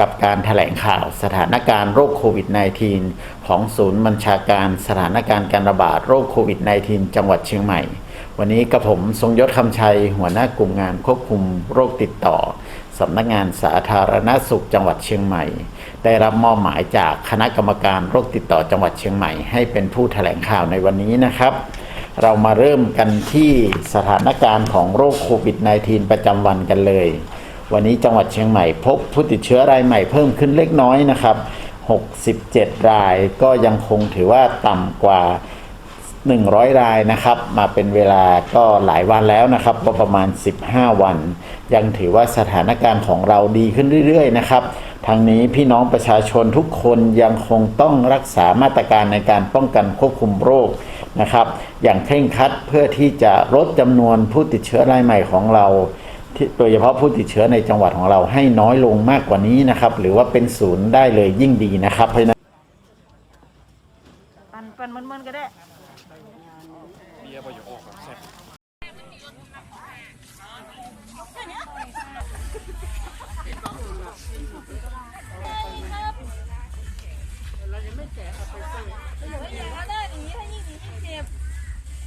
กับการถแถลงข่าวสถานการณ์โรคโควิด -19 ของศูนย์บัญชาการสถานการณ์การระบาดโรคโควิด -19 จังหวัดเชียงใหม่ วันนี้กระผมทรงยศคำชัย หัวหน้ากลุ่มงานควบคุมโรคติดต่อสำนักงานสาธารณสุขจังหวัดเชียงใหม่ ได้รับมอบหมายจากคณะกรรมการโรคติดต่อจังหวัดเชียงใหม่ ให้เป็นผู้แถลงข่าวในวันนี้นะครับ เรามาเริ่มกันที่สถานการณ์ของโรคโควิด -19 ประจำวันกันเลย วันนี้จังหวัดเชียงใหม่พบผู้ติดเชื้อรายใหม่เพิ่มขึ้นเล็กน้อยนะครับ 67 รายก็ยังคงถือว่าต่ำกว่า 100 รายนะครับ มาเป็นเวลาก็หลายวันแล้วนะครับ ก็ประมาณ 15 วัน ยังถือว่าสถานการณ์ของเราดีขึ้นเรื่อยๆนะครับทางนี้พี่น้องประชาชนทุกคนยังคงต้องรักษามาตรการในการป้องกันควบคุมโรคนะครับ อย่างเคร่งครัดเพื่อที่จะลดจำนวนผู้ติดเชื้อรายใหม่ของเรา โดยเฉพาะผู้ติดเชื้อในจังหวัดของเราให้น้อยลงมากกว่านี้นะครับ หรือว่าเป็นศูนย์ได้เลยยิ่งดีนะครับเพราะนั้นปันปันมันๆก็ได้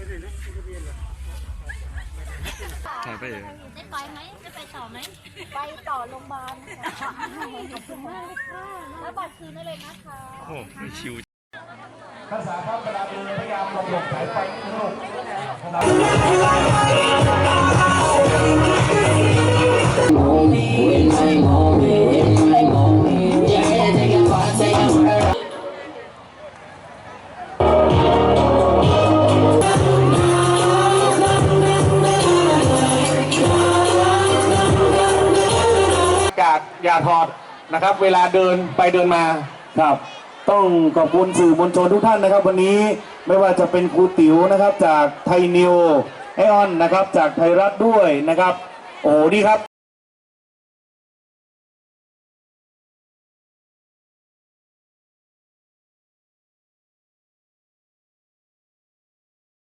ถ่ายไปเองได้ไปไหมได้ไปต่อไหม ไปต่อโรงพยาบาลค่ะขอบคุณมากเลยค่ะ แล้วบัตรคืนได้เลยนะคะโอ้ไม่ชิวภาษาครับเวลาเดินพยายามหลบหลบสายไฟนิดนึงลูกกาศ อย่าถอดนะครับ เวลาเดินไปเดินมาครับ ต้องขอบคุณสื่อมวลชนทุกท่านนะครับ วันนี้ไม่ว่าจะเป็นครูติ๋วนะครับ จากไทยนิวไอออนนะครับ จากไทยรัฐด้วยนะครับ โอ้นี่ครับ